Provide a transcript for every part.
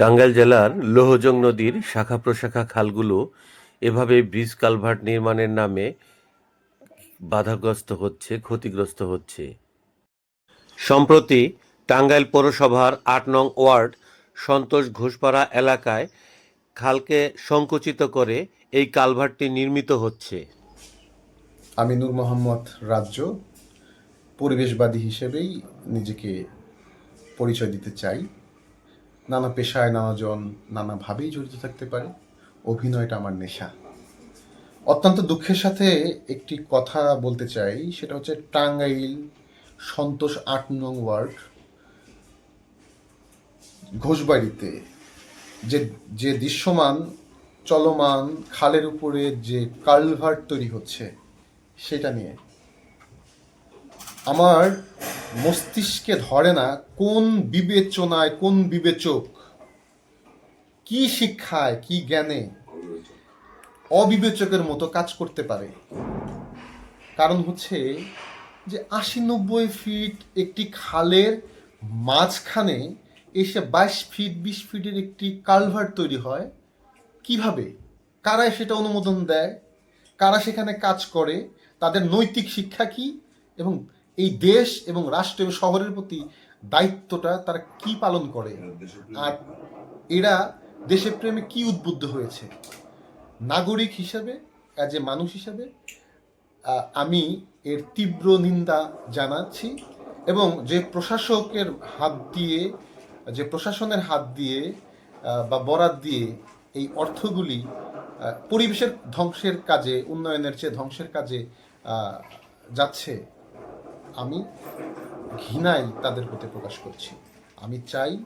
টাঙ্গাইল জেলার লোহজং নদীর শাখা প্রশাখা খালগুলো এভাবে ব্রিজ কালভার্ট নির্মাণের নামে বাধাগ্রস্ত হচ্ছে, ক্ষতিগ্রস্ত হচ্ছে। সম্প্রতি টাঙ্গাইল পৌরসভার আট নং ওয়ার্ড সন্তোষ ঘোষপাড়া এলাকায় খালকে সংকুচিত করে এই কালভার্টটি নির্মিত হচ্ছে। আমি নূর মোহাম্মদ রাজ্য পরিবেশবাদী হিসেবেই নিজেকে পরিচয় দিতে চাই। নানা পেশায় নানাজন নানাভাবেই জড়িত থাকতে পারে। অভিনয়টা আমার নেশা। অত্যন্ত দুঃখের সাথে একটি কথা বলতে চাই, সেটা হচ্ছে টাঙ্গাইল সন্তোষ আট নং ওয়ার্ড, ঘোষবাড়িতে। যে যে দৃশ্যমান, চলমান, খালের উপরে যে কালভার্ট তৈরি হচ্ছে, সেটা নিয়ে। আমার মস্তিষ্কে ধরে না কোন বিবেচনায়, কোন বিবেচক? কি শিক্ষায়, কি জ্ঞানে অবিবেচকের মতো কাজ করতে পারে? কারণ হচ্ছে যে আশি নব্বই ফিট একটি খালের মাঝখানে এসে বাইশ ফিট, বিশ ফিটের একটি কালভার্ট তৈরি হয়। কীভাবে? কারা সেটা অনুমোদন দেয়? কারা সেখানে কাজ করে? তাদের নৈতিক শিক্ষা কি? এবং এই দেশ এবং রাষ্ট্র এবং শহরের প্রতি দায়িত্বটা তারা কি পালন করে? আর এরা দেশের প্রেমে কি উদ্বুদ্ধ হয়েছে? নাগরিক হিসাবে অ্যাজ এ মানুষ হিসাবে আমি এর তীব্র নিন্দা জানাচ্ছি এবং যে প্রশাসকের হাত দিয়ে যে প্রশাসনের হাত দিয়ে বা বরাত দিয়ে এই অর্থগুলি পরিবেশের ধ্বংসের কাজে উন্নয়নের চেয়ে ধ্বংসের কাজে যাচ্ছে আমি ঘৃণাই তাদের প্রতি প্রকাশ করছি। আমি চাই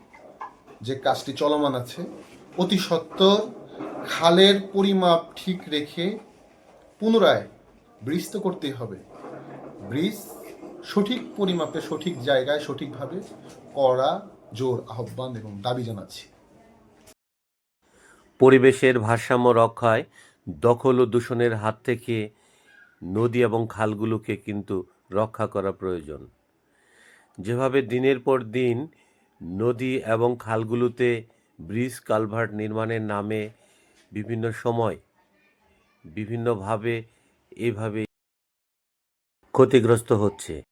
যে কাজটি চলমান আছে, অতি সত্বর খালের পরিমাপ ঠিক রেখে পুনরায় ব্রিজ তো করতেই হবে। ব্রিজ সঠিক পরিমাপে, সঠিক জায়গায়, সঠিকভাবে করা জোর আহ্বান এবং দাবি জানাচ্ছি। পরিবেশের ভারসাম্য রক্ষায় দখল ও দূষণের হাত থেকে নদী এবং খালগুলোকে কিন্তু রক্ষা করা প্রয়োজন। যেভাবে দিনের পর দিন নদী এবং খালগুলোতে ব্রিজ কালভার্ট নির্মাণের নামে বিভিন্ন সময় বিভিন্নভাবে এভাবে ক্ষতিগ্রস্ত হচ্ছে।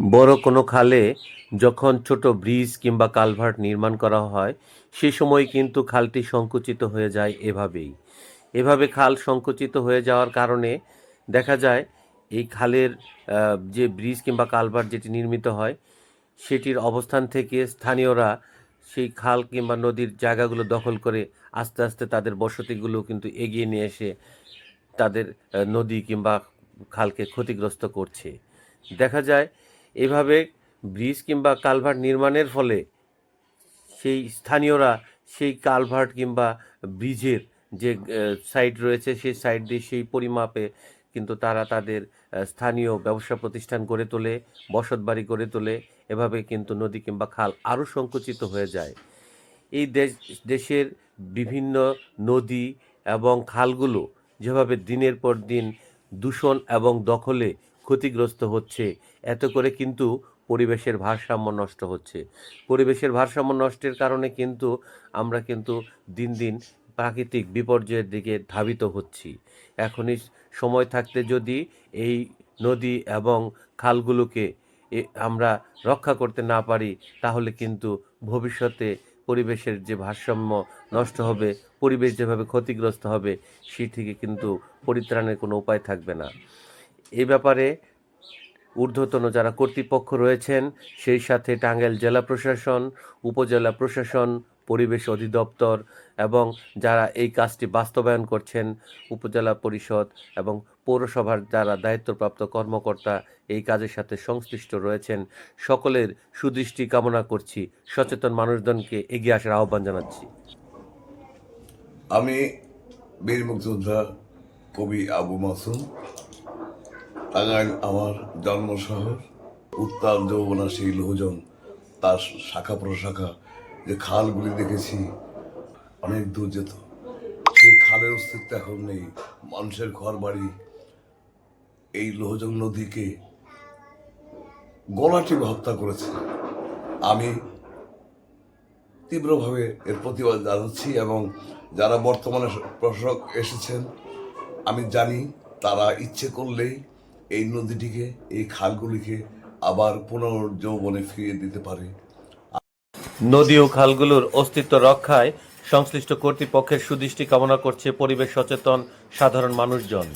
বড় কোনো খালে যখন ছোট ব্রিজ কিংবা কালভার্ট নির্মাণ করা হয়, সে সময় কিন্তু খালটি সংকুচিত হয়ে যায় এভাবেই। এভাবে খাল সংকুচিত হয়ে যাওয়ার কারণে দেখা যায় এই খালের যে ব্রিজ কিংবা কালভার্ট যেটি নির্মিত হয়, সেটির অবস্থান থেকে স্থানীয়রা সেই খাল কিংবা নদীর জায়গাগুলো দখল করে আস্তে আস্তে তাদের বসতিগুলো কিন্তু এগিয়ে নিয়ে এসে তাদের নদী কিংবা খালকে ক্ষতিগ্রস্ত করছে। দেখা যায় এভাবে ব্রিজ কিংবা কালভার্ট নির্মাণের ফলে সেই স্থানীয়রা সেই কালভার্ট কিংবা ব্রিজের যে সাইড রয়েছে, সেই সাইড দিয়ে সেই পরিমাপে কিন্তু তারা তাদের স্থানীয় ব্যবসা প্রতিষ্ঠান গড়ে তোলে বসত বাড়ি গড়ে তোলে। এভাবে কিন্তু নদী কিংবা খাল আরও সংকুচিত হয়ে যায়। এই দেশ, দেশের বিভিন্ন নদী এবং খালগুলো যেভাবে দিনের পর দিন দূষণ এবং দখলে ক্ষতিগ্রস্ত হচ্ছে, এত করে কিন্তু পরিবেশের ভারসাম্য নষ্ট হচ্ছে। পরিবেশের ভারসাম্য নষ্টের কারণে কিন্তু আমরা কিন্তু দিন দিন প্রাকৃতিক বিপর্যয়ের দিকে ধাবিত হচ্ছি। এখনই সময় থাকতে যদি এই নদী এবং খালগুলোকে আমরা রক্ষা করতে না পারি, তাহলে কিন্তু ভবিষ্যতে পরিবেশের যে ভারসাম্য নষ্ট হবে, পরিবেশ যেভাবে ক্ষতিগ্রস্ত হবে সেই থেকে কিন্তু পরিত্রাণের কোনো উপায় থাকবে না। এ ব্যাপারে ঊর্ধ্বতন যারা কর্তৃপক্ষ রয়েছেন, সেই সাথে টাঙ্গাইল জেলা প্রশাসন, উপজেলা প্রশাসন পরিবেশ অধিদপ্তর এবং যারা এই কাজটি বাস্তবায়ন করছেন উপজেলা পরিষদ এবং পৌরসভার যারা দায়িত্বপ্রাপ্ত কর্মকর্তা এই কাজের সাথে সংশ্লিষ্ট রয়েছেন, সকলের সুদৃষ্টি কামনা করছি। সচেতন মানুষজনকে এগিয়ে আসার আহ্বান জানাচ্ছি। আমি বীর মুক্তিযোদ্ধা কবি আবু মাসুম। টাঙ্গাইল আমার জন্ম শহর উত্তাল যৌবনা সেই লোহজন তার শাখা প্রশাখা যে খালগুলি দেখেছি, অনেক দূর যেত। সেই খালের অস্তিত্ব এখন নেই। মানুষের ঘর বাড়ি এই লোহজং নদীকে গলাটিপে হত্যা করেছে। আমি তীব্রভাবে এর প্রতিবাদ জানাচ্ছি এবং যারা বর্তমানে প্রশাসক এসেছেন, আমি জানি তারা ইচ্ছে করলেই এই নদীটিকে, এই খালগুলিকে আবার পুনর্যৌবনে ফিরিয়ে দিতে পারে। নদী ও খালগুলোর অস্তিত্ব রক্ষায় সংশ্লিষ্ট কর্তৃপক্ষের সুদৃষ্টি কামনা করছে পরিবেশ সচেতন সাধারণ মানুষজন।